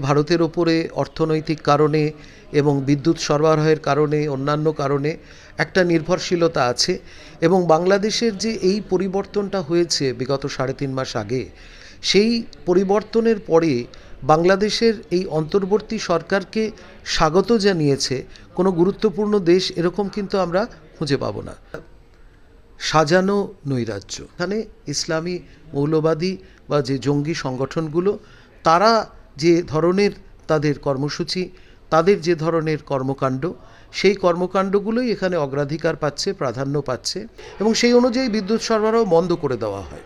ভারতের ওপরে অর্থনৈতিক কারণে এবং বিদ্যুৎ সরবরাহের কারণে, অন্যান্য কারণে একটা নির্ভরশীলতা আছে এবং বাংলাদেশের যে এই পরিবর্তনটা হয়েছে বিগত সাড়ে তিন মাস আগে, সেই পরিবর্তনের পরে বাংলাদেশের এই অন্তর্বর্তী সরকারকে স্বাগত জানিয়েছে কোনো গুরুত্বপূর্ণ দেশ এরকম কিন্তু আমরা খুঁজে পাবো না। সাজানো নৈরাজ্য। এখানে ইসলামী মৌলবাদী বা যে জঙ্গি সংগঠনগুলো, তারা যে ধরনের তাদের কর্মসূচি, তাদের যে ধরনের কর্মকাণ্ড, সেই কর্মকাণ্ডগুলোই এখানে অগ্রাধিকার পাচ্ছে, প্রাধান্য পাচ্ছে এবং সেই অনুযায়ী বিদ্যুৎ সরবরাহ বন্ধ করে দেওয়া হয়।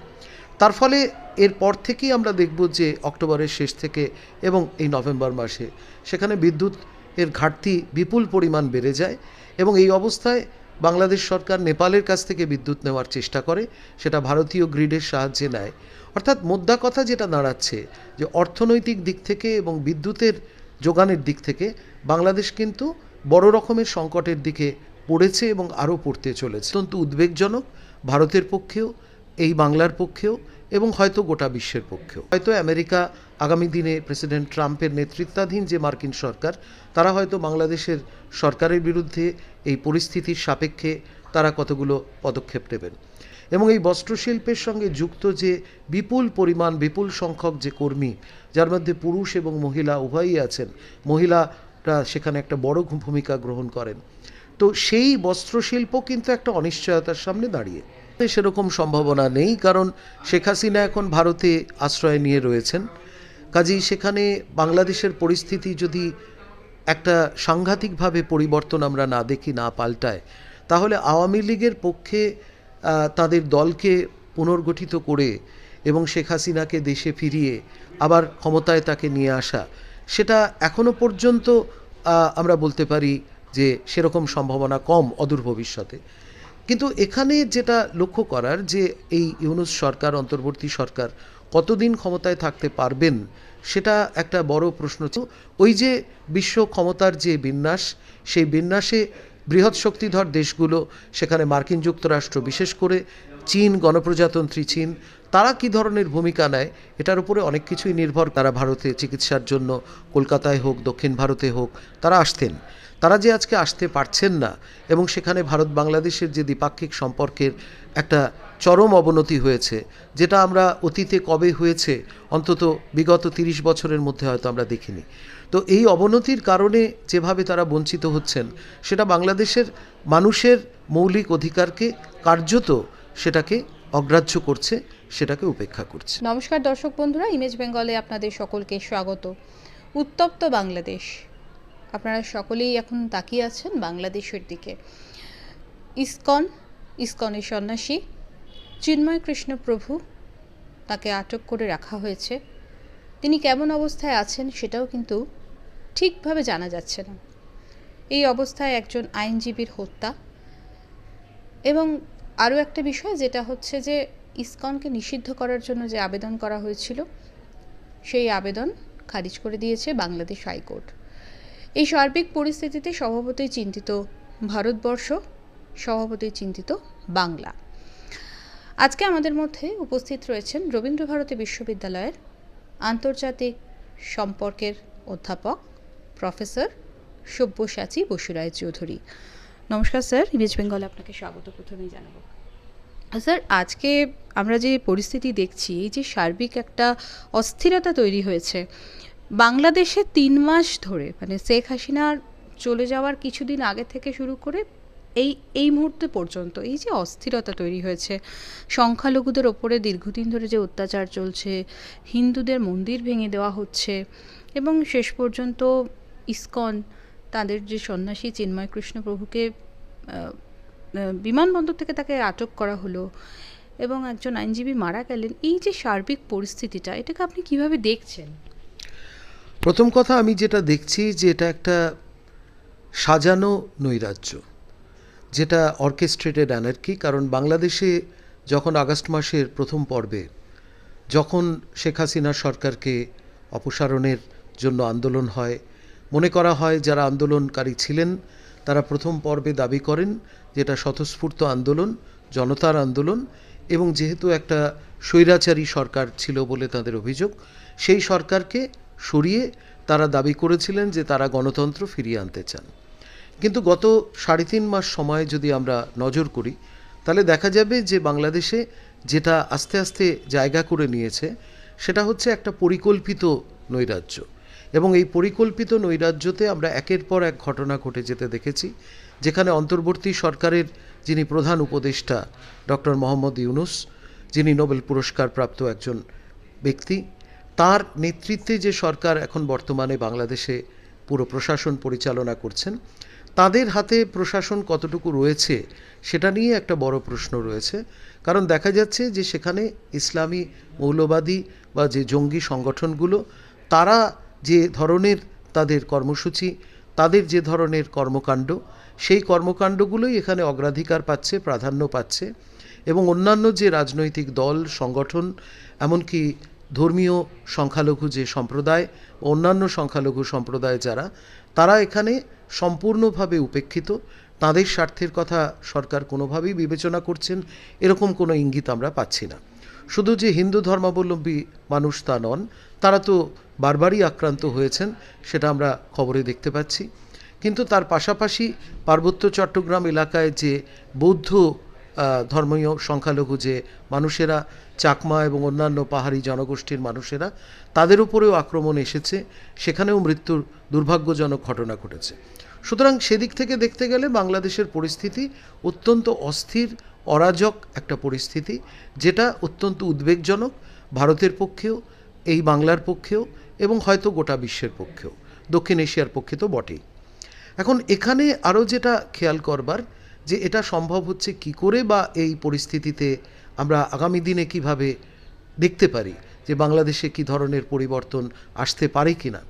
তার ফলে এরপর থেকেই আমরা দেখব যে অক্টোবরের শেষ থেকে এবং এই নভেম্বর মাসে সেখানে বিদ্যুৎ এর ঘাটতি বিপুল পরিমাণ বেড়ে যায় এবং এই অবস্থায় বাংলাদেশ সরকার নেপালের কাছ থেকে বিদ্যুৎ নেওয়ার চেষ্টা করে, সেটা ভারতীয় গ্রিডের সাহায্যে নেয়। অর্থাৎ মোদ্দা কথা যেটা দাঁড়াচ্ছে যে অর্থনৈতিক দিক থেকে এবং বিদ্যুতের যোগানের দিক থেকে বাংলাদেশ কিন্তু বড় রকমের সংকটের দিকে পড়েছে এবং আরও পড়তে চলেছে। অত্যন্ত উদ্বেগজনক, ভারতের পক্ষেও, এই বাংলার পক্ষেও এবং হয়তো গোটা বিশ্বের পক্ষেও। হয়তো আমেরিকা আগামী দিনে প্রেসিডেন্ট ট্রাম্পের নেতৃত্বাধীন যে মার্কিন সরকার, তারা হয়তো বাংলাদেশের সরকারের বিরুদ্ধে এই পরিস্থিতির সাপেক্ষে তারা কতগুলো পদক্ষেপ নেবেন। এবং এই বস্ত্রশিল্পের সঙ্গে যুক্ত যে বিপুল পরিমাণ, বিপুল সংখ্যক যে কর্মী, যার মধ্যে পুরুষ এবং মহিলা উভয়ই আছেন, মহিলারা সেখানে একটা বড় ভূমিকা গ্রহণ করেন। তো সেই বস্ত্রশিল্প কিন্তু একটা অনিশ্চয়তার সামনে দাঁড়িয়ে। সেরকম সম্ভাবনা নেই, কারণ শেখ হাসিনা এখন ভারতে আশ্রয় নিয়ে রয়েছেন। কাজেই সেখানে বাংলাদেশের পরিস্থিতি যদি একটা সাংঘাতিকভাবে পরিবর্তন আমরা না দেখি, না পাল্টায়, তাহলে আওয়ামী লীগের পক্ষে তাদের দলকে পুনর্গঠিত করে এবং শেখ হাসিনাকে দেশে ফিরিয়ে আবার ক্ষমতায় তাকে নিয়ে আসা, সেটা এখনও পর্যন্ত আমরা বলতে পারি যে সেরকম সম্ভাবনা কম অদূর ভবিষ্যতে। কিন্তু এখানে যেটা লক্ষ্য করার যে এই ইউনুস সরকার, অন্তর্বর্তী সরকার কতদিন ক্ষমতায় থাকতে পারবেন, সেটা একটা বড় প্রশ্ন ছিল। ওই যে বিশ্ব ক্ষমতার যে বিন্যাস, সেই বিন্যাসে বৃহৎ শক্তিধর দেশগুলো, সেখানে মার্কিন যুক্তরাষ্ট্র, বিশেষ করে চীন, গণপ্রজাতন্ত্রী চীন, তারা কি ধরনের ভূমিকা নেয়, এটার উপরে অনেক কিছুই নির্ভর। তারা ভারতে চিকিৎসার জন্য, কলকাতায় হোক, দক্ষিণ ভারতে হোক, তারা আসতেন। তারা যে আজকে আসতে পারছেন না এবং সেখানে ভারত বাংলাদেশের যে দ্বিপাক্ষিক সম্পর্কের একটা চরম অবনতি হয়েছে, যেটা আমরা অতীতে কবে হয়েছে, অন্তত বিগত তিরিশ বছরের মধ্যে হয়তো আমরা দেখিনি। তো এই অবনতির কারণে যেভাবে তারা বঞ্চিত হচ্ছেন, সেটা বাংলাদেশের মানুষের মৌলিক অধিকারকে কার্যত সেটাকে অগ্রাহ্য করছে, সেটাকে উপেক্ষা করছে। নমস্কার দর্শক বন্ধুরা, ইমেজ বেঙ্গলে আপনাদের সকলকে স্বাগত। উত্তপ্ত বাংলাদেশ। আপনারা সকলেই এখন তাকিয়ে আছেন বাংলাদেশের দিকে। ইসকন, ইসকনের সন্ন্যাসী, চিন্ময় কৃষ্ণ প্রভু তাকে আটক করে রাখা হয়েছে। তিনি কেমন অবস্থায় আছেন সেটাও কিন্তু ঠিকভাবে জানা যাচ্ছে না। এই অবস্থায় একজন আইনজীবীর হত্যা। এবং আরও একটা বিষয় যেটা হচ্ছে যে, ইসকনকে নিষিদ্ধ করার জন্য যে আবেদন করা হয়েছিল, সেই আবেদন খারিজ করে দিয়েছে বাংলাদেশ হাইকোর্ট। এই সার্বিক পরিস্থিতিতে স্বভাবতই চিন্তিত ভারতবর্ষ, স্বভাবতই চিন্তিত বাংলা। আজকে আমাদের মধ্যে উপস্থিত রয়েছেন রবীন্দ্রভারতী বিশ্ববিদ্যালয়ের আন্তর্জাতিক সম্পর্কের অধ্যাপক প্রফেসর সব্যসাচী বসুরায় চৌধুরী। নমস্কার স্যার, ইমেজ বেঙ্গলে আপনাকে স্বাগত। প্রথমেই জানাব। স্যার, আজকে আমরা যে পরিস্থিতি দেখছি, এই যে সার্বিক একটা অস্থিরতা তৈরি হয়েছে বাংলাদেশে তিন মাস ধরে মানে শেখ হাসিনার চলে যাওয়ার কিছুদিন আগে থেকে শুরু করে এই এই মুহূর্তে পর্যন্ত এই যে অস্থিরতা তৈরি হয়েছে, সংখ্যালঘুদের ওপরে দীর্ঘদিন ধরে যে অত্যাচার চলছে, হিন্দুদের মন্দির ভেঙে দেওয়া হচ্ছে এবং শেষ পর্যন্ত ইসকন, তাদের যে সন্ন্যাসী চিন্ময় কৃষ্ণ প্রভুকে বিমানবন্দর থেকে তাকে আটক করা হলো এবং একজন আইনজীবী মারা গেলেন। এই যে সার্বিক পরিস্থিতিটা, এটাকে আপনি কীভাবে দেখছেন? প্রথম কথা আমি যেটা দেখছি যে এটা একটা সাজানো নৈরাজ্য, যেটা অর্কেস্ট্রেটেড অ্যানার্কি কারণ বাংলাদেশে যখন আগস্ট মাসের প্রথম পর্বে যখন শেখ হাসিনা সরকারকে অপসারণের জন্য আন্দোলন হয়, মনে করা হয় যারা আন্দোলনকারী ছিলেন তারা প্রথম পর্বে দাবি করেন যেটা স্বতঃস্ফূর্ত আন্দোলন, জনতার আন্দোলন এবং যেহেতু একটা স্বৈরাচারী সরকার ছিল বলে তাদের অভিযোগ, সেই সরকারকে সরিয়ে তারা দাবি করেছিলেন যে তারা গণতন্ত্র ফিরিয়ে আনতে চান। কিন্তু গত সাড়ে তিন মাস সময় যদি আমরা নজর করি, তাহলে দেখা যাবে যে বাংলাদেশে যেটা আস্তে আস্তে জায়গা করে নিয়েছে, সেটা হচ্ছে একটা পরিকল্পিত নৈরাজ্য। এবং এই পরিকল্পিত নৈরাজ্যতে আমরা একের পর এক ঘটনা ঘটে যেতে দেখেছি, যেখানে অন্তর্বর্তী সরকারের যিনি প্রধান উপদেষ্টা ডক্টর মোহাম্মদ ইউনুস, যিনি নোবেল পুরস্কার প্রাপ্ত একজন ব্যক্তি তার নেতৃত্বে যে সরকার এখন বর্তমানে বাংলাদেশে পুরো প্রশাসন পরিচালনা করছেন, তাদের হাতে প্রশাসন কতটুকু রয়েছে সেটা নিয়ে একটা বড় প্রশ্ন রয়েছে। কারণ দেখা যাচ্ছে যে সেখানে ইসলামী মৌলবাদী বা যে জঙ্গি সংগঠনগুলো, তারা যে ধরনের তাদের কর্মসূচি, তাদের যে ধরনের কর্মকাণ্ড, সেই কর্মকাণ্ডগুলোই এখানে অগ্রাধিকার পাচ্ছে, প্রাধান্য পাচ্ছে এবং অন্যান্য যে রাজনৈতিক দল, সংগঠন, এমনকি ধর্মীয় সংখ্যালঘু যে সম্প্রদায় অন্যান্য সংখ্যালঘু সম্প্রদায় যারা, তারা এখানে সম্পূর্ণভাবে উপেক্ষিত। তাদের স্বার্থের কথা সরকার কোনোভাবেই বিবেচনা করছেন, এরকম কোনো ইঙ্গিত আমরা পাচ্ছি না। শুধু যে হিন্দু ধর্মাবলম্বী মানুষ তা নন, তারা তো বারবারই আক্রান্ত হয়েছেন, সেটা আমরা খবরে দেখতে পাচ্ছি। কিন্তু তার পাশাপাশি পার্বত্য চট্টগ্রাম এলাকায় যে বৌদ্ধ ধর্মীয় সংখ্যালঘু যে মানুষেরা, চাকমা এবং অন্যান্য পাহাড়ি জনগোষ্ঠীর মানুষেরা, তাদের উপরেও আক্রমণ এসেছে। সেখানেও মৃত্যুর দুর্ভাগ্যজনক ঘটনা ঘটেছে। সুতরাং সেদিক থেকে দেখতে গেলে বাংলাদেশের পরিস্থিতি অত্যন্ত অস্থির, অরাজক একটা পরিস্থিতি, যেটা অত্যন্ত উদ্বেগজনক ভারতের পক্ষেও, এই বাংলার পক্ষেও এবং হয়তো গোটা বিশ্বের পক্ষেও। দক্ষিণ এশিয়ার পক্ষে তো বটেই। এখন এখানে আরও যেটা খেয়াল করবার যে এটা সম্ভব হচ্ছে কি করে বা এই পরিস্থিতিতে আমরা আগামী দিনে কীভাবে দেখতে পারি যে বাংলাদেশে কি ধরনের পরিবর্তন আসতে পারে কি না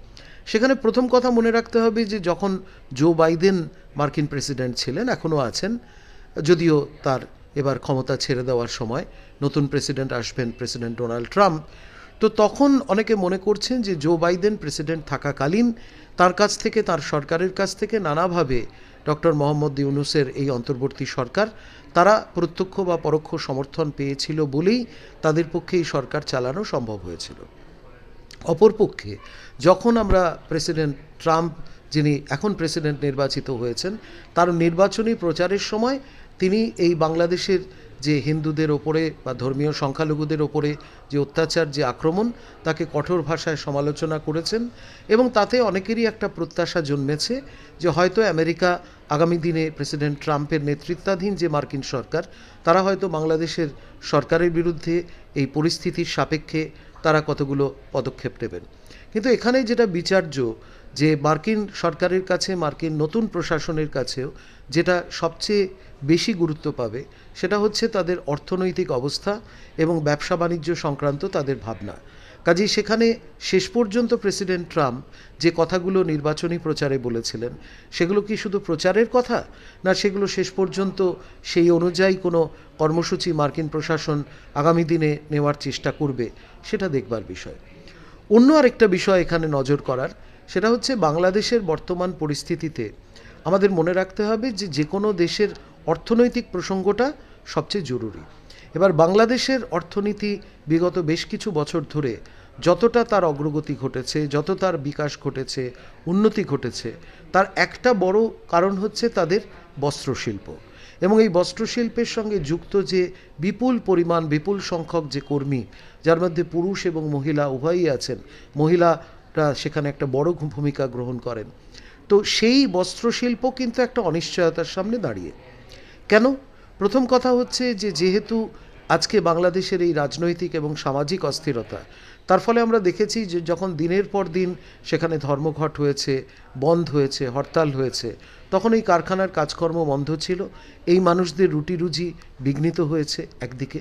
সেখানে প্রথম কথা মনে রাখতে হবে যে যখন জো বাইডেন মার্কিন প্রেসিডেন্ট ছিলেন, এখনও আছেন, যদিও তার এবার ক্ষমতা ছেড়ে দেওয়ার সময় নতুন প্রেসিডেন্ট আসবেন প্রেসিডেন্ট ডোনাল্ড ট্রাম্প। তো তখন অনেকে মনে করছেন যে জো বাইডেন প্রেসিডেন্ট থাকাকালীন তার কাছ থেকে, তার সরকারের কাছ থেকে নানাভাবে ডক্টর মোহাম্মদ ইউনুসের এই অন্তর্বর্তী সরকার, তারা প্রত্যক্ষ বা পরোক্ষ সমর্থন পেয়েছিল বলেই তাদের পক্ষে এই সরকার চালানো সম্ভব হয়েছিল। অপরপক্ষে, যখন আমরা প্রেসিডেন্ট ট্রাম্প, যিনি এখন প্রেসিডেন্ট নির্বাচিত হয়েছেন, তার নির্বাচনী প্রচারের সময় তিনি এই বাংলাদেশের যে হিন্দুদের ওপরে বা ধর্মীয় সংখ্যালঘুদের ওপরে যে অত্যাচার, যে আক্রমণ, তাকে কঠোর ভাষায় সমালোচনা করেছেন এবং তাতে অনেকেরই একটা প্রত্যাশা জন্মেছে যে হয়তো আমেরিকা আগামী দিনে প্রেসিডেন্ট ট্রাম্পের নেতৃত্বাধীন যে মার্কিন সরকার, তারা হয়তো বাংলাদেশের সরকারের বিরুদ্ধে এই পরিস্থিতির সাপেক্ষে তারা কতগুলো পদক্ষেপ নেবেন। কিন্তু এখানে যেটা বিচার্য, যে মার্কিন সরকারের কাছে, মার্কিন নতুন প্রশাসনের কাছেও যেটা সবচেয়ে বেশি গুরুত্ব পাবে, সেটা হচ্ছে তাদের অর্থনৈতিক অবস্থা এবং ব্যবসা বাণিজ্য সংক্রান্ত তাদের ভাবনা। কাজেই সেখানে শেষ পর্যন্ত প্রেসিডেন্ট ট্রাম্প যে কথাগুলো নির্বাচনী প্রচারে বলেছিলেন, সেগুলো কি শুধু প্রচারের কথা? না সেগুলো শেষ পর্যন্ত সেই অনুযায়ী কোনো কর্মসূচি মার্কিন প্রশাসন আগামী দিনে নেওয়ার চেষ্টা করবে, সেটা দেখবার বিষয়। অন্য আরেকটা বিষয় এখানে নজর করার, সেটা হচ্ছে বাংলাদেশের বর্তমান পরিস্থিতিতে আমাদের মনে রাখতে হবে যে যে কোনো দেশের অর্থনৈতিক প্রসঙ্গটা সবচেয়ে জরুরি। এবার বাংলাদেশের অর্থনীতি বিগত বেশ কিছু বছর ধরে যতটা তার অগ্রগতি ঘটেছে, যত তার বিকাশ ঘটেছে, উন্নতি ঘটেছে, তার একটা বড় কারণ হচ্ছে তাদের বস্ত্রশিল্প। এবং এই বস্ত্রশিল্পের সঙ্গে যুক্ত যে বিপুল পরিমাণ, বিপুল সংখ্যক যে কর্মী, যার মধ্যে পুরুষ এবং মহিলা উভয়ই আছেন, মহিলারা সেখানে একটা বড় ভূমিকা গ্রহণ করেন। তো সেই বস্ত্রশিল্প কিন্তু একটা অনিশ্চয়তার সামনে দাঁড়িয়ে। কেন? প্রথম কথা হচ্ছে যে, যেহেতু আজকে বাংলাদেশের এই রাজনৈতিক এবং সামাজিক অস্থিরতা তার ফলে আমরা দেখেছি যে যখন দিনের পর দিন সেখানে ধর্মঘট হয়েছে, বন্ধ হয়েছে, হরতাল হয়েছে, তখন এই কারখানার কাজকর্ম বন্ধ ছিল, এই মানুষদের রুটি রুজি বিঘ্নিত হয়েছে একদিকে।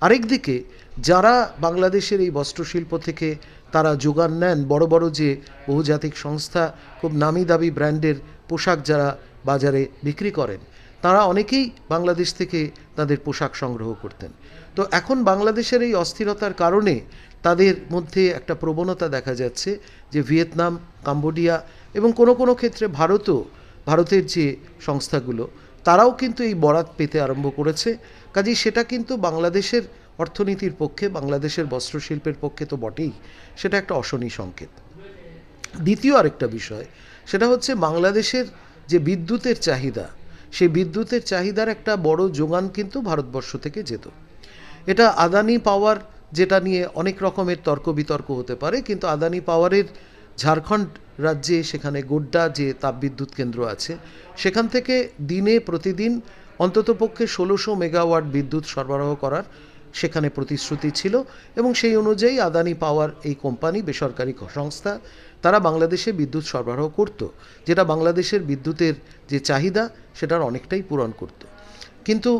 আরেকদিকে যারা বাংলাদেশের এই বস্ত্রশিল্প থেকে তারা যোগান নেন, বড় বড় যে বহুজাতিক সংস্থা, খুব নামি দামি ব্র্যান্ডের পোশাক যারা বাজারে বিক্রি করেন তারা অনেকেই বাংলাদেশ থেকে তাদের পোশাক সংগ্রহ করতেন। তো এখন বাংলাদেশের এই অস্থিরতার কারণে তাদের মধ্যে একটা প্রবণতা দেখা যাচ্ছে যে ভিয়েতনাম, কাম্বোডিয়া এবং কোনো কোনো ক্ষেত্রে ভারতও, ভারতের যে সংস্থাগুলো, তারাও কিন্তু এই বরাত পেতে আরম্ভ করেছে। কাজেই সেটা কিন্তু বাংলাদেশের অর্থনীতির পক্ষে, বাংলাদেশের বস্ত্রশিল্পের পক্ষে তো বটেই। সেটা একটা অশনি সংকেত। দ্বিতীয় আরেকটা বিষয়, সেটা হচ্ছে বাংলাদেশের যে বিদ্যুতের চাহিদা সেই বিদ্যুতের চাহিদার একটা বড় যোগান কিন্তু ভারতবর্ষ থেকে যেত। এটা আদানি পাওয়ার যেটা নিয়ে অনেক রকমের তর্ক বিতর্ক হতে পারে, কিন্তু আদানি পাওয়ারের ঝাড়খণ্ড রাজ্যে সেখানে গোড্ডা যে তাপবিদ্যুৎ কেন্দ্র আছে, সেখান থেকে দিনে প্রতিদিন অন্ততপক্ষে ষোলোশো মেগাওয়াট বিদ্যুৎ সরবরাহ করার সেখানে প্রতিশ্রুতি ছিল এবং সেই অনুযায়ী আদানি পাওয়ার এই কোম্পানি বেসরকারি সংস্থা, তারা বাংলাদেশে বিদ্যুৎ সরবরাহ করত, যেটা বাংলাদেশের বিদ্যুতের যে চাহিদা সেটার অনেকটাই পূরণ করত। কিন্তু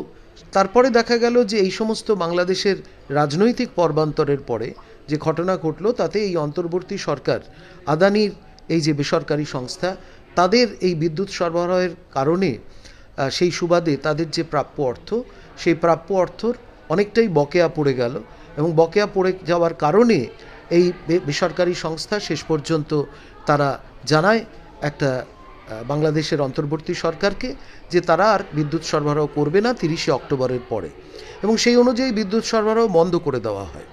তারপরে দেখা গেল যে এই সমস্ত বাংলাদেশের রাজনৈতিক পর্বান্তরের পরে যে ঘটনা ঘটলো, তাতে এই অন্তর্বর্তী সরকার, আদানির এই যে বেসরকারি সংস্থা, তাদের এই বিদ্যুৎ সরবরাহের কারণে সেই সুবাদে তাদের যে প্রাপ্য অর্থ, সেই প্রাপ্য অর্থর অনেকটাই বকেয়া পড়ে গেল এবং বকেয়া পড়ে যাওয়ার কারণে এই বেসরকারি সংস্থা শেষ পর্যন্ত তারা জানায় একটা বাংলাদেশের অন্তর্বর্তী সরকারকে যে তারা আর বিদ্যুৎ সরবরাহ করবে না তিরিশে অক্টোবরের পরে এবং সেই অনুযায়ী বিদ্যুৎ সরবরাহ বন্ধ করে দেওয়া হয়।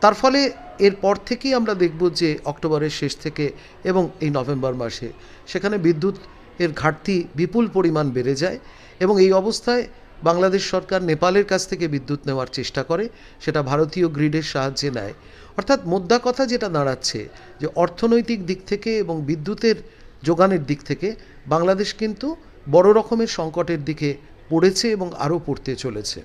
তার ফলে এরপর থেকেই আমরা দেখব যে অক্টোবরের শেষ থেকে এবং এই নভেম্বর মাসে সেখানে বিদ্যুৎ এর ঘাটতি বিপুল পরিমাণ বেড়ে যায় এবং এই অবস্থায় বাংলাদেশ সরকার নেপালের কাছ থেকে বিদ্যুৎ নেওয়ার চেষ্টা করে, সেটা ভারতীয় গ্রিডের সাহায্যে নেয়। অর্থাৎ মোদ্দা কথা যেটা দাঁড়াচ্ছে, যে অর্থনৈতিক দিক থেকে এবং বিদ্যুতের যোগানের দিক থেকে বাংলাদেশ কিন্তু বড় রকমের সংকটের দিকে পড়েছে এবং আরও পড়তে চলেছে।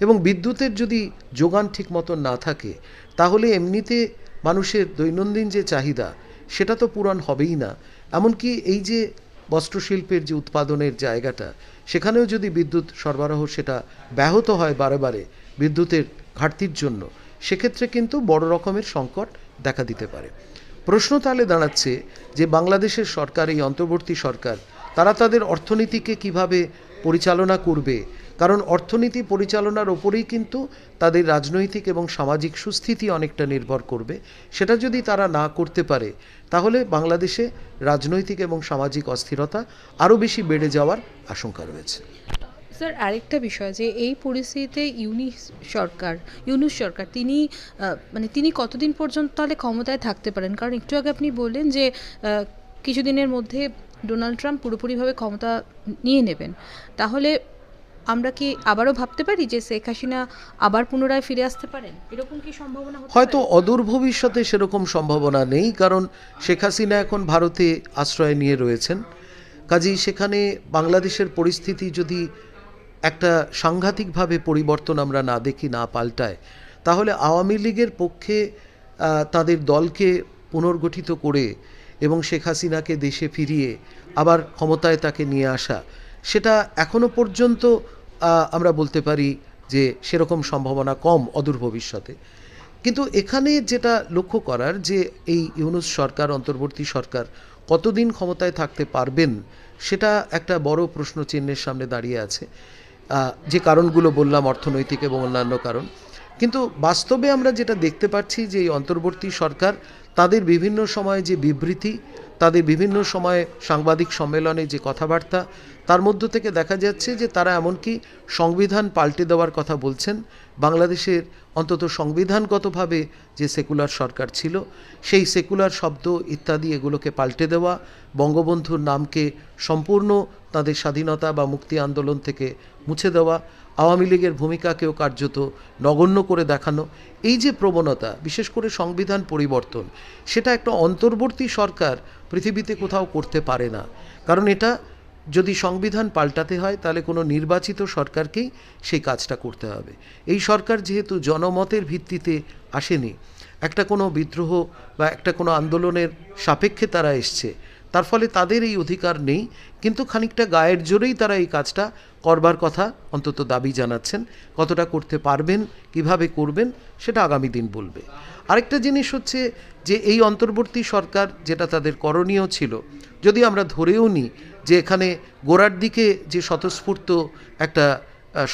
এবং বিদ্যুতের যদি যোগান ঠিক মতন না থাকে, তাহলে এমনিতে মানুষের দৈনন্দিন যে চাহিদা, সেটা তো পূরণ হবেই না। এমনকি এই যে বস্ত্রশিল্পের যে উৎপাদনের জায়গাটা সেখানেও যদি বিদ্যুৎ সরবরাহ সেটা ব্যাহত হয় বারে বারে বিদ্যুতের ঘাটতির জন্য, সেক্ষেত্রে কিন্তু বড় রকমের সংকট দেখা দিতে পারে। প্রশ্ন তাহলে দাঁড়াচ্ছে যে বাংলাদেশের সরকার, এই অন্তর্বর্তী সরকার, তারা তাদের অর্থনীতিকে কীভাবে পরিচালনা করবে কারণ অর্থনীতি পরিচালনার ওপরেই কিন্তু তাদের রাজনৈতিক এবং সামাজিক সুস্থিতি অনেকটা নির্ভর করবে। সেটা যদি তারা না করতে পারে, তাহলে বাংলাদেশে রাজনৈতিক এবং সামাজিক অস্থিরতা আরও বেশি বেড়ে যাওয়ার আশঙ্কা রয়েছে। স্যার, আরেকটা বিষয় যে এই পরিস্থিতিতে ইউনিস সরকার, ইউনুস সরকার তিনি মানে তিনি কতদিন পর্যন্ত তাহলে ক্ষমতায় থাকতে পারেন? কারণ একটু আগে আপনি বললেন যে কিছুদিনের মধ্যে ডোনাল্ড ট্রাম্প পুরোপুরিভাবে ক্ষমতা নিয়ে নেবেন। তাহলে আমরা কি আবারও ভাবতে পারি যে শেখ হাসিনা আবার পুনরায় ফিরে আসতে পারেন? এরকম কি সম্ভাবনা হয়তো অদূর ভবিষ্যতে সেরকম সম্ভাবনা নেই কারণ শেখ হাসিনা এখন ভারতে আশ্রয় নিয়ে রয়েছেন। কাজেই সেখানে বাংলাদেশের পরিস্থিতি যদি একটা সাংঘাতিকভাবে পরিবর্তন আমরা না দেখি না পাল্টায় তাহলে আওয়ামী লীগের পক্ষে তাদের দলকে পুনর্গঠিত করে এবং শেখ হাসিনাকে দেশে ফিরিয়ে আবার ক্ষমতায় তাকে নিয়ে আসা সেটা এখনও পর্যন্ত আমরা বলতে পারি যে সেরকম সম্ভাবনা কম অদূর ভবিষ্যতে। কিন্তু এখানে যেটা লক্ষ্য করার যে এই ইউনুস সরকার, অন্তর্বর্তী সরকার কতদিন ক্ষমতায় থাকতে পারবেন, সেটা একটা বড় প্রশ্ন চিহ্নের সামনে দাঁড়িয়ে আছে। যে কারণগুলো বললাম, অর্থনৈতিক এবং অন্যান্য কারণ। কিন্তু বাস্তবে আমরা যেটা দেখতে পাচ্ছি যে এই অন্তর্বর্তী সরকার, তাদের বিভিন্ন সময়ে যে বিবৃতি, তাদের বিভিন্ন সময়ে সাংবাদিক সম্মেলনে যে কথাবার্তা তার মধ্য থেকে দেখা যাচ্ছে যে তারা এমনকি সংবিধান পাল্টে দেওয়ার কথা বলছেন। বাংলাদেশের অন্তত সংবিধানগতভাবে যে সেকুলার সরকার ছিল, সেই সেকুলার শব্দ ইত্যাদি এগুলোকে পাল্টে দেওয়া, বঙ্গবন্ধুর নামকে সম্পূর্ণ তাদের স্বাধীনতা বা মুক্তি আন্দোলন থেকে মুছে দেওয়া, আওয়ামী লীগের ভূমিকাকেও কার্যত নগণ্য করে দেখানো, এই যে প্রবণতা, বিশেষ করে সংবিধান পরিবর্তন, সেটা একটা অন্তর্বর্তী সরকার পৃথিবীতে কোথাও করতে পারে না। কারণ এটা যদি সংবিধান পাল্টাতে হয়, তাহলে কোনো নির্বাচিত সরকারকেই সেই কাজটা করতে হবে। এই সরকার যেহেতু জনমতের ভিত্তিতে আসেনি, একটা কোনো বিদ্রোহ বা একটা কোনো আন্দোলনের সাপেক্ষে তারা এসছে, তার ফলে তাদের এই অধিকার নেই, কিন্তু খানিকটা গায়ের জোরেই তারা এই কাজটা করবার কথা অন্তত দাবি জানাচ্ছেন, কতটা করতে পারবেন, কীভাবে করবেন, সেটা আগামী দিন বলবে। আরেকটা জিনিস হচ্ছে যে, এই অন্তর্বর্তী সরকার যেটা তাদের করণীয় ছিল, যদি আমরা ধরেও নিই যে এখানে গোড়ার দিকে যে স্বতঃস্ফূর্ত একটা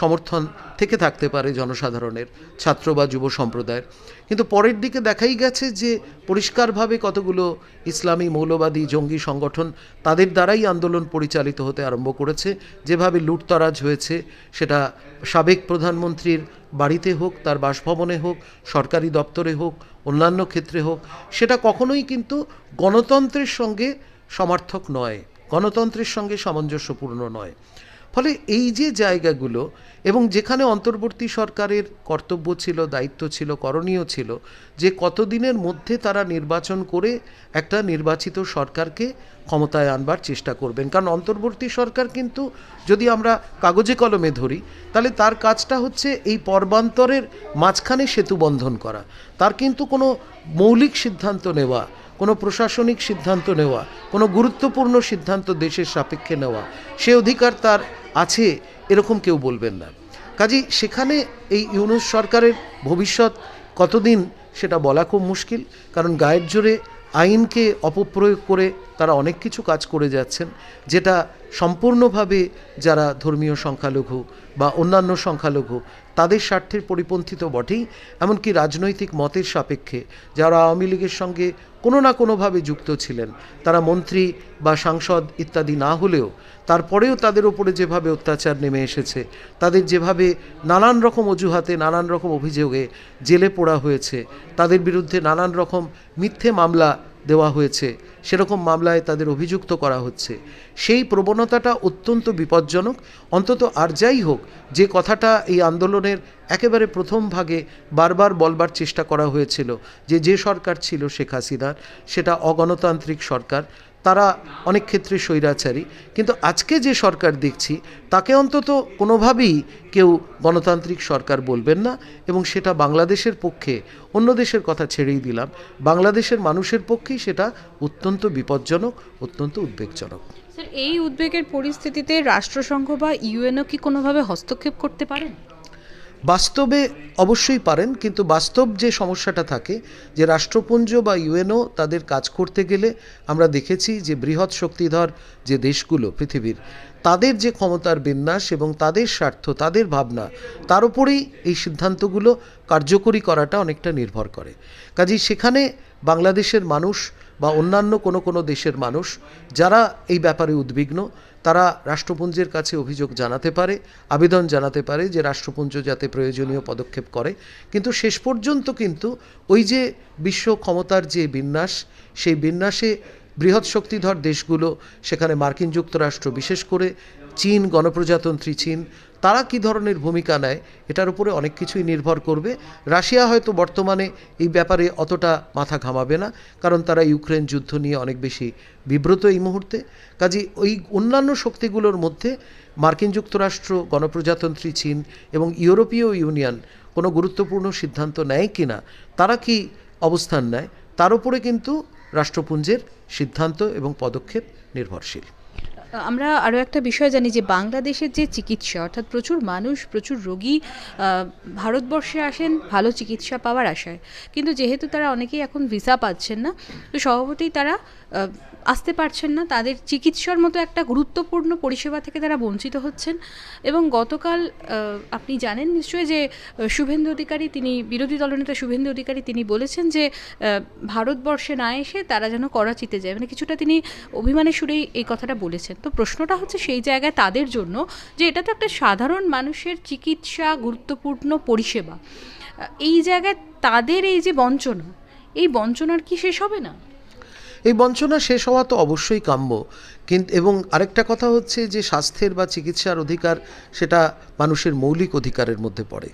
সমর্থন থেকে থাকতে পারে জনসাধারণের, ছাত্র বা যুব সম্প্রদায়ের। কিন্তু পরের দিকে দেখাই গেছে যে পরিষ্কারভাবে কতগুলো ইসলামী মৌলবাদী জঙ্গি সংগঠন তাদের দ্বারাই আন্দোলন পরিচালিত হতে আরম্ভ করেছে। যেভাবে লুটতরাজ হয়েছে, সেটা সাবেক প্রধানমন্ত্রীর বাড়িতে হোক, তার বাসভবনে হোক, সরকারি দপ্তরে হোক, অন্যান্য ক্ষেত্রে হোক, সেটা কখনোই কিন্তু গণতন্ত্রের সঙ্গে সমার্থক নয়। গণতন্ত্রের সঙ্গে সামঞ্জস্যপূর্ণ নয়। ফলে এই যে জায়গাগুলো এবং যেখানে অন্তর্বর্তী সরকারের কর্তব্য ছিল, দায়িত্ব ছিল, করণীয় ছিল, যে কতদিনের মধ্যে তারা নির্বাচন করে একটা নির্বাচিত সরকারকে ক্ষমতায় আনবার চেষ্টা করবেন। কারণ অন্তর্বর্তী সরকার কিন্তু যদি আমরা কাগজে কলমে ধরি, তাহলে তার কাজটা হচ্ছে এই পর্বান্তরের মাঝখানে সেতু বন্ধন করা। তার কিন্তু কোনো মৌলিক সিদ্ধান্ত নেওয়া কোনো প্রশাসনিক সিদ্ধান্ত নেওয়া, কোনো গুরুত্বপূর্ণ সিদ্ধান্ত দেশের সাপেক্ষে নেওয়া, সে অধিকার তার আছে এরকম কেউ বলবেন না। কাজী, সেখানে এই ইউনুস সরকারের ভবিষ্যৎ কতদিন সেটা বলা খুব মুশকিল, কারণ গায়ের জোরে আইনকে অপপ্রয়োগ করে তারা অনেক কিছু কাজ করে যাচ্ছেন, যেটা সম্পূর্ণভাবে যারা ধর্মীয় সংখ্যালঘু বা অন্যান্য সংখ্যালঘু, তাদের স্বার্থের পরিপন্থী তো বটেই, এমনকি রাজনৈতিক মতের সাপেক্ষে। যারা আওয়ামী লীগের সঙ্গে কোনো না কোনোভাবে যুক্ত ছিলেন, তারা মন্ত্রী বা সাংসদ ইত্যাদি না হলেও, তারপরেও তাদের ওপরে যেভাবে অত্যাচার নেমে এসেছে, তাদের যেভাবে নানান রকম অজুহাতে, নানান রকম অভিযোগে জেলে পোড়া হয়েছে, তাদের বিরুদ্ধে নানান রকম মিথ্যে মামলা দেওয়া হয়েছে। সেরকম মামলায় তাদের অভিযুক্ত করা হচ্ছে। সেই প্রবণতাটা অত্যন্ত বিপজ্জনক। অন্তত আর যাই হোক, যে কথাটা এই আন্দোলনের একেবারে প্রথম ভাগে বারবার বলবার চেষ্টা করা হয়েছিল, যে যে সরকার ছিল শেখ হাসিনার, সেটা অগণতান্ত্রিক সরকার। তারা অনেক ক্ষেত্রে স্বৈরাচারী। কিন্তু আজকে যে সরকার দেখছি, তাকে অন্তত কোনোভাবেই কেউ গণতান্ত্রিক সরকার বলবেন না এবং সেটা বাংলাদেশের পক্ষে, অন্য দেশের কথা ছেড়েই দিলাম, বাংলাদেশের মানুষের পক্ষেই সেটা অত্যন্ত বিপজ্জনক, অত্যন্ত উদ্বেগজনক। স্যার, এই উদ্বেগের পরিস্থিতিতে রাষ্ট্রসংঘ বা ইউএনও কি কোনোভাবে হস্তক্ষেপ করতে পারেন? বাস্তবে অবশ্যই পারেন, কিন্তু বাস্তব যে সমস্যাটা থাকে, যে রাষ্ট্রপুঞ্জ বা ইউএনও তাদের কাজ করতে গেলে আমরা দেখেছি যে বৃহৎ শক্তিধর যে দেশগুলো, পৃথিবীর, তাদের যে ক্ষমতার বিন্যাস এবং তাদের স্বার্থ, তাদের ভাবনা, তার উপরেই এই সিদ্ধান্তগুলো কার্যকরী করাটা অনেকটা নির্ভর করে। কাজেই সেখানে বাংলাদেশের মানুষ বা অন্যান্য কোনো কোনো দেশের মানুষ, যারা এই ব্যাপারে উদ্বিগ্ন তারা রাষ্ট্রপুঞ্জের কাছে অভিযোগ জানাতে পারে, আবেদন জানাতে পারে যে রাষ্ট্রপুঞ্জ যাতে প্রয়োজনীয় পদক্ষেপ করে। কিন্তু শেষ পর্যন্ত কিন্তু ওই যে বিশ্ব ক্ষমতার যে বিন্যাস, সেই বিন্যাসে বৃহৎ শক্তিধর দেশগুলো, সেখানে মার্কিন যুক্তরাষ্ট্র বিশেষ করে, চীন, গণপ্রজাতন্ত্রী চীন তারা কী ধরনের ভূমিকা নেয়, এটার উপরে অনেক কিছুই নির্ভর করবে। রাশিয়া হয়তো বর্তমানে এই ব্যাপারে অতটা মাথা ঘামাবে না, কারণ তারা ইউক্রেন যুদ্ধ নিয়ে অনেক বেশি বিব্রত এই মুহূর্তে। কাজে ওই অন্যান্য শক্তিগুলোর মধ্যে মার্কিন যুক্তরাষ্ট্র, গণপ্রজাতন্ত্রী চীন এবং ইউরোপীয় ইউনিয়ন কোনো গুরুত্বপূর্ণ সিদ্ধান্ত নেয় কি না, তারা কি অবস্থান নেয়, তার উপরে কিন্তু রাষ্ট্রপুঞ্জের সিদ্ধান্ত এবং পদক্ষেপ নির্ভরশীল। আমরা আরও একটা বিষয় জানি যে বাংলাদেশের যে চিকিৎসা, অর্থাৎ প্রচুর মানুষ, প্রচুর রোগী ভারতবর্ষে আসেন, ভালো চিকিৎসা পাওয়ার আশায়। কিন্তু যেহেতু তারা অনেকেই এখন ভিসা পাচ্ছেন না, তো স্বভাবতই তারা আসতে পারছেন না। তাদের চিকিৎসার মতো একটা গুরুত্বপূর্ণ পরিষেবা থেকে তারা বঞ্চিত হচ্ছেন। এবং গতকাল আপনি জানেন নিশ্চয়ই যে শুভেন্দু অধিকারী তিনি, বিরোধী দলনেতা শুভেন্দু অধিকারী তিনি বলেছেন যে ভারতবর্ষে না এসে তারা যেন করাচিতে যায়। মানে কিছুটা তিনি অভিমানের সুরেই এই কথাটা বলেছেন। তো প্রশ্নটা হচ্ছে সেই জায়গায় তাদের জন্য যে এটা তো একটা সাধারণ মানুষের চিকিৎসা, গুরুত্বপূর্ণ পরিষেবা। এই জায়গায় তাদের এই যে বঞ্চনা, এই বঞ্চনার কি শেষ হবে না? এই বঞ্চনা শেষ হওয়া তো অবশ্যই কাম্য। কিন্তু এবং আরেকটা কথা হচ্ছে যে স্বাস্থ্যের বা চিকিৎসার অধিকার সেটা মানুষের মৌলিক অধিকারের মধ্যে পড়ে।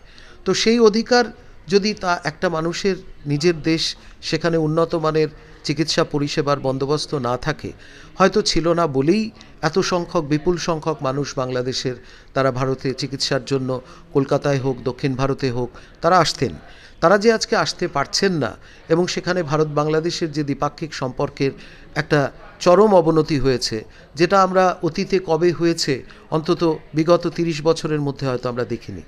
তো সেই অধিকার যদি তা একটা মানুষের নিজের দেশ সেখানে উন্নত মানের চিকিৎসা পরিষেবার বন্দোবস্ত না থাকে, হয়তো ছিল না বলেই এত সংখ্যক, বিপুল সংখ্যক মানুষ বাংলাদেশের, তারা ভারতে চিকিৎসার জন্য কলকাতায় হোক, দক্ষিণ ভারতে হোক, তারা আসতেন। তারা যে আজকে আসতে পারছেন না এবং সেখানে ভারত বাংলাদেশের যে দ্বিপাক্ষিক সম্পর্কের একটা চরম অবনতি হয়েছে, যেটা আমরা অতীতে কবে হয়েছে, অন্তত বিগত তিরিশ বছরের মধ্যে হয়তো আমরা দেখিনি।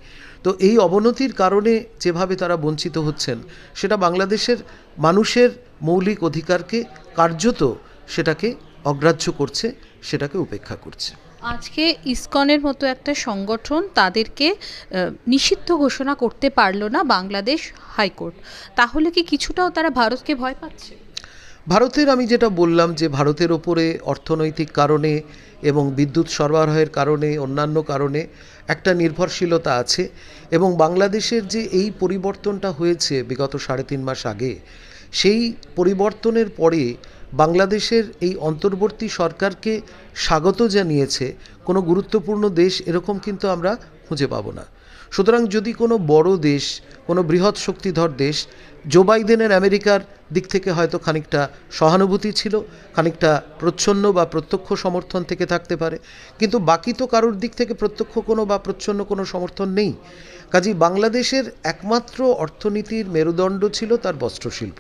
তো এই অবনতির কারণে যেভাবে তারা বঞ্চিত হচ্ছেন, সেটা বাংলাদেশের মানুষের মৌলিক অধিকারকে কার্যত সেটাকে অগ্রাহ্য করছে সেটাকে উপেক্ষা করছে। আজকে ইসকনের মতো একটা সংগঠন তাদেরকে নিষিদ্ধ ঘোষণা করতে পারল না বাংলাদেশ হাইকোর্ট। তাহলে কি কিছুটাও তারা ভারতকে ভয় পাচ্ছে? ভারতের আমি যেটা বললাম যে ভারতের ওপরে অর্থনৈতিক কারণে এবং বিদ্যুৎ সরবরাহের কারণে অন্যান্য কারণে একটা নির্ভরশীলতা আছে এবং বাংলাদেশের যে এই পরিবর্তনটা হয়েছে বিগত সাড়ে তিন মাস আগে সেই পরিবর্তনের পরে বাংলাদেশের এই অন্তর্বর্তী সরকারকে স্বাগত জানিয়েছে কোনো গুরুত্বপূর্ণ দেশ এরকম কিন্তু আমরা খুঁজে পাবো না। সুতরাং যদি কোনো বড় দেশ, কোনো বৃহৎ শক্তিধর দেশ, জো বাইডেনের আমেরিকার দিক থেকে হয়তো খানিকটা সহানুভূতি ছিল, খানিকটা প্রচ্ছন্ন বা প্রত্যক্ষ সমর্থন থেকে থাকতে পারে, কিন্তু বাকি তো কারোর দিক থেকে প্রত্যক্ষ কোনো বা প্রচ্ছন্ন কোনো সমর্থন নেই। কাজেই বাংলাদেশের একমাত্র অর্থনীতির মেরুদণ্ড ছিল তার বস্ত্রশিল্প।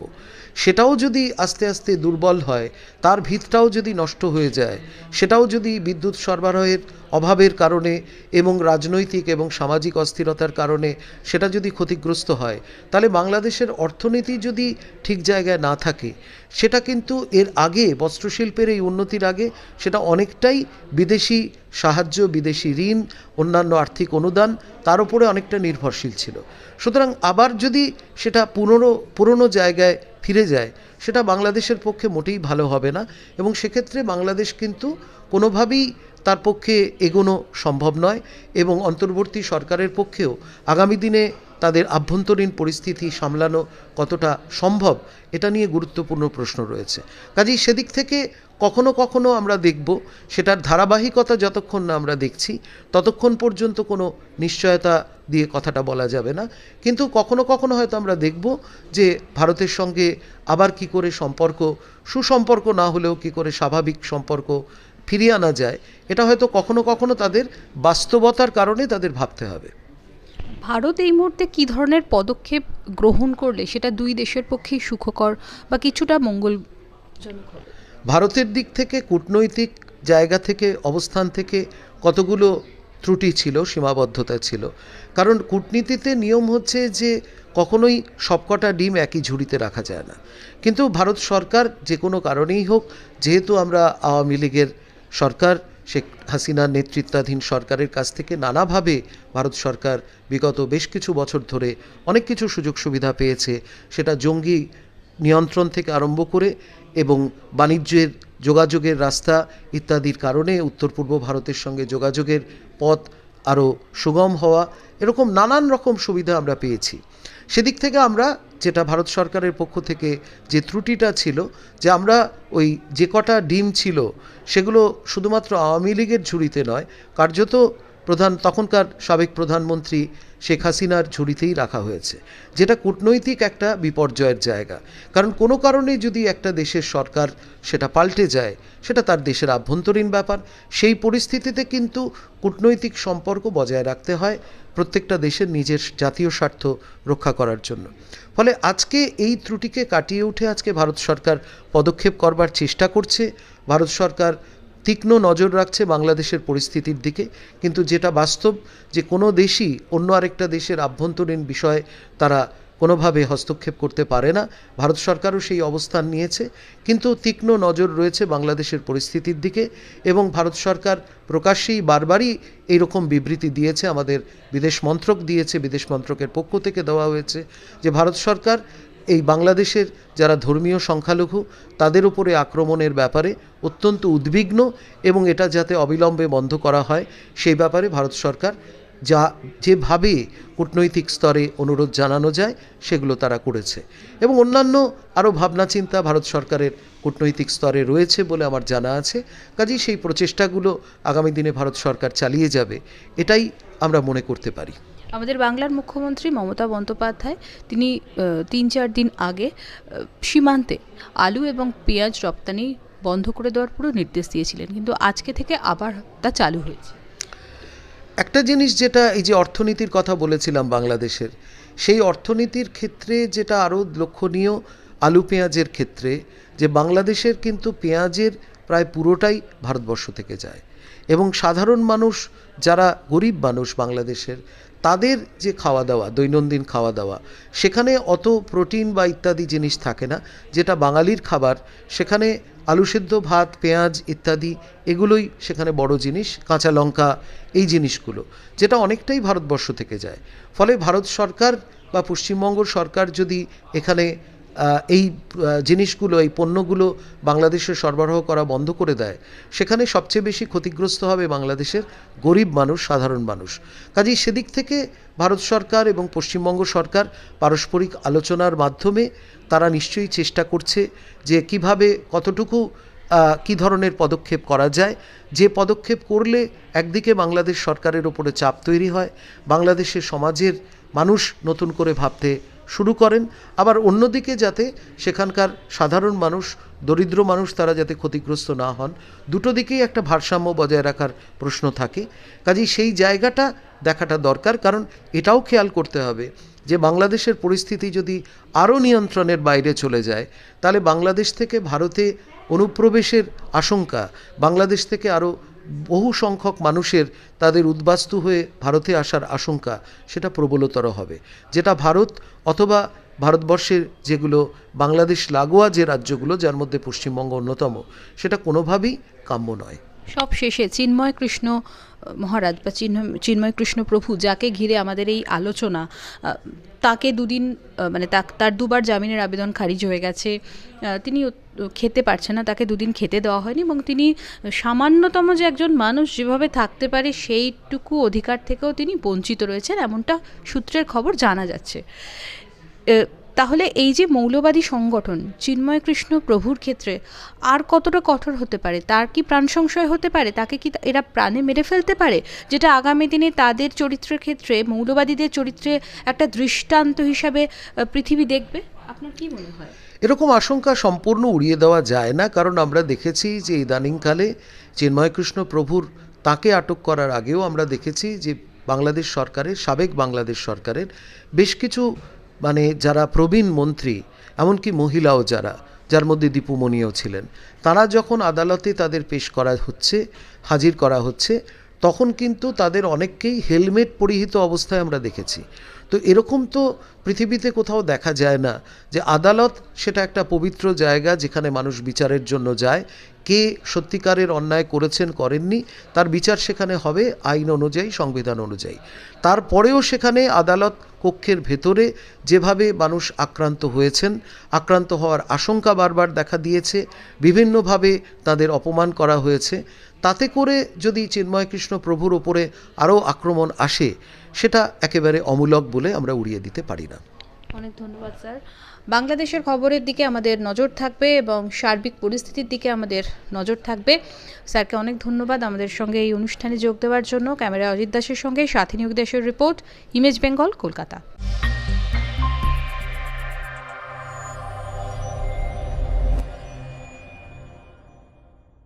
সেটাও যদি আস্তে আস্তে দুর্বল হয়, তার ভিতটাও যদি নষ্ট হয়ে যায়, সেটাও যদি বিদ্যুৎ সরবরাহের অভাবের কারণে এবং রাজনৈতিক এবং সামাজিক অস্থিরতার কারণে সেটা যদি ক্ষতিগ্রস্ত হয়, তাহলে বাংলাদেশের অর্থনীতি যদি ঠিক জায়গায় না থাকে, সেটা কিন্তু এর আগে বস্ত্রশিল্পের এই উন্নতির আগে সেটা অনেকটাই বিদেশি সাহায্য, বিদেশি ঋণ, অন্যান্য আর্থিক অনুদান, তার উপরে অনেকটা নির্ভরশীল ছিল। সুতরাং আবার যদি সেটা পুনরো, পুরনো জায়গায় ফিরে যায়, সেটা বাংলাদেশের পক্ষে মোটেই ভালো হবে না এবং সেক্ষেত্রে বাংলাদেশ কিন্তু কোনোভাবেই তার পক্ষে এগোনো সম্ভব নয় এবং অন্তর্বর্তী সরকারের পক্ষেও আগামী দিনে তাদের আভ্যন্তরীণ পরিস্থিতি সামলানো কতটা সম্ভব, এটা নিয়ে গুরুত্বপূর্ণ প্রশ্ন রয়েছে। কাজেই সেদিক থেকে কখনো কখনো আমরা দেখব, সেটার ধারাবাহিকতা যতক্ষণ না আমরা দেখছি, ততক্ষণ পর্যন্ত কোনো নিশ্চয়তা দিয়ে কথাটা বলা যাবে না। কিন্তু কখনো কখনো হয়তো আমরা দেখব যে ভারতের সঙ্গে আবার কি করে সম্পর্ক, সুসম্পর্ক না হলেও কি করে স্বাভাবিক সম্পর্ক ফিরিয়ে আনা যায় এটা হয়তো কখনো কখনো তাদের বাস্তবতার কারণে তাদের ভাবতে হবে। ভারত এই মুহূর্তে কী ধরনের পদক্ষেপ গ্রহণ করলে সেটা দুই দেশের পক্ষেই সুখকর বা কিছুটা মঙ্গলজনক হবে? ভারতের দিক থেকে কূটনৈতিক জায়গা থেকে অবস্থান থেকে কতগুলো ত্রুটি ছিল সীমাবদ্ধতা ছিল। কারণ কূটনীতিতে নিয়ম হচ্ছে যে কখনোই সবকটা ডিম একই ঝুড়িতে রাখা যায় না। কিন্তু ভারত সরকার যে কোনো কারণেই হোক যেহেতু আমরা আওয়ামী লীগের সরকার, শেখ হাসিনার নেতৃত্বাধীন সরকারের কাছ থেকে নানাভাবে ভারত সরকার বিগত বেশ কিছু বছর ধরে অনেক কিছু সুযোগ সুবিধা পেয়েছে। সেটা জঙ্গি নিয়ন্ত্রণ থেকে আরম্ভ করে এবং বাণিজ্যের যোগাযোগের রাস্তা ইত্যাদির কারণে উত্তর পূর্ব ভারতের সঙ্গে যোগাযোগের পথ আরও সুগম হওয়া, এরকম নানান রকম সুবিধা আমরা পেয়েছি। সেদিক থেকে আমরা যেটা ভারত সরকারের পক্ষ থেকে যে ত্রুটিটা ছিল, যে আমরা ওই যে কটা ডিম ছিল, সেগুলো শুধুমাত্র আওয়ামী লীগের ঝুড়িতে নয়, কার্যত প্রধান, তখনকার সাবেক প্রধানমন্ত্রী শেখ হাসিনার ঝুড়িতেই রাখা হয়েছে। যেটা কূটনৈতিক একটা বিপর্যয়ের জায়গা। কারণ কোনো কারণে যদি একটা দেশের সরকার সেটা পাল্টে যায়, সেটা তার দেশের আভ্যন্তরীণ ব্যাপার। সেই পরিস্থিতিতে কিন্তু কূটনৈতিক সম্পর্ক বজায় রাখতে হয় প্রত্যেকটা দেশের নিজের জাতীয় স্বার্থ রক্ষা করার জন্য। ফলে আজকে এই ত্রুটিকে কাটিয়ে উঠে আজকে ভারত সরকার পদক্ষেপ করবার চেষ্টা করছে। ভারত সরকার তীক্ষ্ণ নজর রাখছে বাংলাদেশের পরিস্থিতির দিকে। কিন্তু যেটা বাস্তব, যে কোনো দেশই অন্য আরেকটা দেশের আভ্যন্তরীণ বিষয়ে তারা কোনোভাবে হস্তক্ষেপ করতে পারে না। ভারত সরকারও সেই অবস্থান নিয়েছে। কিন্তু তীক্ষ্ণ নজর রয়েছে বাংলাদেশের পরিস্থিতির দিকে এবং ভারত সরকার প্রকাশ্যেই বারবারই এইরকম বিবৃতি দিয়েছে। আমাদের বিদেশ মন্ত্রক দিয়েছে, বিদেশ মন্ত্রকের পক্ষ থেকে দেওয়া হয়েছে যে, ভারত সরকার এই বাংলাদেশের যারা ধর্মীয় সংখ্যালঘু, তাদের উপরে আক্রমণের ব্যাপারে অত্যন্ত উদ্বিগ্ন এবং এটা যাতে অবিলম্বে বন্ধ করা হয়, সেই ব্যাপারে ভারত সরকার যা যেভাবে কূটনৈতিক স্তরে অনুরোধ জানানো যায়, সেগুলো তারা করেছে। এবং অন্যান্য আরও ভাবনা চিন্তা ভারত সরকারের কূটনৈতিক স্তরে রয়েছে বলে আমার জানা আছে। কাজেই সেই প্রচেষ্টাগুলো আগামী দিনে ভারত সরকার চালিয়ে যাবে, এটাই আমরা মনে করতে পারি। আমাদের বাংলার মুখ্যমন্ত্রী মমতা বন্দ্যোপাধ্যায়, তিনি তিন চার দিন আগে সীমান্তে আলু এবং পেঁয়াজ রপ্তানি বন্ধ করে দেওয়ার পুরো নির্দেশ দিয়েছিলেন। কিন্তু আজকে থেকে আবার তা চালু হয়েছে। একটা জিনিস যেটা এই যে অর্থনীতির কথা বলেছিলাম বাংলাদেশের, সেই অর্থনীতির ক্ষেত্রে যেটা আরও লক্ষণীয় আলু পেঁয়াজের ক্ষেত্রে, যে বাংলাদেশের কিন্তু পেঁয়াজের প্রায় পুরোটাই ভারতবর্ষ থেকে যায়। এবং সাধারণ মানুষ, যারা গরিব মানুষ বাংলাদেশের তাদের যে খাওয়া দাওয়া দৈনন্দিন খাওয়া দাওয়া সেখানে অত প্রোটিন বা ইত্যাদি জিনিস থাকে না। যেটা বাঙালির খাবার, সেখানে আলু সেদ্ধ, ভাত, পেঁয়াজ ইত্যাদি, এগুলোই সেখানে বড় জিনিস, কাঁচা লঙ্কা, এই জিনিসগুলো, যেটা অনেকটাই ভারতবর্ষ থেকে যায়। ফলে ভারত সরকার বা পশ্চিমবঙ্গ সরকার যদি এখানে এই জিনিসগুলো, এই পণ্যগুলো বাংলাদেশে সরবরাহ করা বন্ধ করে দেয়। সেখানে সবচেয়ে বেশি ক্ষতিগ্রস্ত হবে বাংলাদেশের গরিব মানুষ, সাধারণ মানুষ। কাজেই সেদিক থেকে ভারত সরকার এবং পশ্চিমবঙ্গ সরকার পারস্পরিক আলোচনার মাধ্যমে তারা নিশ্চয়ই চেষ্টা করছে যে কীভাবে, কতটুকু কি ধরনের পদক্ষেপ করা যায়। যে পদক্ষেপ করলে একদিকে বাংলাদেশ সরকারের ওপরে চাপ তৈরি হয়, বাংলাদেশের সমাজের মানুষ নতুন করে ভাবতে শুরু করেন। আবার অন্যদিকে যাতে সেখানকার সাধারণ মানুষ, দরিদ্র মানুষ তারা যাতে ক্ষতিগ্রস্ত না হন, দুটো দিকেই একটা ভারসাম্য বজায় রাখার প্রশ্ন থাকে। কাজেই সেই জায়গাটা দেখাটা দরকার, কারণ এটাও খেয়াল করতে হবে যে বাংলাদেশের পরিস্থিতি যদি আরও নিয়ন্ত্রণের বাইরে চলে যায়, তাহলে বাংলাদেশ থেকে ভারতে অনুপ্রবেশের আশঙ্কা, বাংলাদেশ থেকে আরও বহু সংখ্যক মানুষের তাদের উদ্বাস্তু হয়ে ভারতে আসার আশঙ্কা, সেটা প্রবলতর হবে। যেটা ভারত অথবা ভারতবর্ষের যেগুলো বাংলাদেশ লাগোয়া যে রাজ্যগুলো, যার মধ্যে পশ্চিমবঙ্গ অন্যতম, সেটা কোনোভাবেই কাম্য নয়। সব শেষে চিন্ময় কৃষ্ণ মহারাজ বা চিন্ময় কৃষ্ণ প্রভু যাকে ঘিরে আমাদের এই আলোচনা তাকে দুদিন মানে তার দুবার জামিনের আবেদন খারিজ হয়ে গেছে। তিনি খেতে পারছে না, তাকে দুদিন খেতে দেওয়া হয়নি এবং তিনি সামান্যতম যে একজন মানুষ যেভাবে থাকতে পারে সেইটুকু অধিকার থেকেও তিনি বঞ্চিত রয়েছেন এমনটা সূত্রের খবর জানা যাচ্ছে। তাহলে এই যে মৌলবাদী সংগঠন চিন্ময় কৃষ্ণ প্রভুর ক্ষেত্রে আর কতটা কঠোর হতে পারে? তার কি প্রাণ সংশয় হতে পারে? তাকে কি এরা প্রাণে মেরে ফেলতে পারে? যেটা আগামী দিনে তাদের চরিত্রের ক্ষেত্রে, মৌলবাদীদের চরিত্রে একটা দৃষ্টান্ত হিসাবে পৃথিবী দেখবে? আপনার কি মনে হয়? এরকম আশঙ্কা সম্পূর্ণ উড়িয়ে দেওয়া যায় না, কারণ আমরা দেখেছি যে ইদানিংকালে চিন্ময়কৃষ্ণ প্রভুর তাকে আটক করার আগেও আমরা দেখেছি যে বাংলাদেশ সরকারের, সাবেক বাংলাদেশ সরকারের বেশ কিছু মানে যারা প্রবীণ মন্ত্রী, এমনকি মহিলাও যারা, যার মধ্যে দীপুমণিও ছিলেন, তারা যখন আদালতে তাদের পেশ করা হচ্ছে, হাজির করা হচ্ছে, তখন কিন্তু তাদের অনেককেই হেলমেট পরিহিত অবস্থায় আমরা দেখেছি। তো এরকম তো পৃথিবীতে কোথাও দেখা যায় না যে আদালত সেটা একটা পবিত্র জায়গা যেখানে মানুষ বিচারের জন্য যায় কে সত্যিকারের অন্যায় করেছেন, করেননি, তার বিচার সেখানে হবে আইন অনুযায়ী, সংবিধান অনুযায়ী। তারপরেও সেখানে আদালত কক্ষের ভেতরে যেভাবে মানুষ আক্রান্ত হয়েছেন, আক্রান্ত হওয়ার আশঙ্কা বারবার দেখা দিয়েছে, বিভিন্নভাবে তাদের অপমান করা হয়েছে, তাতে করে যদি চিন্ময় কৃষ্ণ প্রভুর ওপরে আরও আক্রমণ আসে, সেটা একেবারে অমূলক বলে আমরা উড়িয়ে দিতে পারি না। অনেক ধন্যবাদ, স্যার। বাংলাদেশের খবরের দিকে আমাদের নজর থাকবে এবং সার্বিক পরিস্থিতির দিকে আমাদের নজর থাকবে। স্যারকে অনেক ধন্যবাদ আমাদের সঙ্গে এই অনুষ্ঠানে যোগ দেওয়ার জন্য। ক্যামেরা অজিত দাসের সঙ্গে সাথী নিয়োগ দেশের রিপোর্ট, ইমেজ বেঙ্গল, কলকাতা।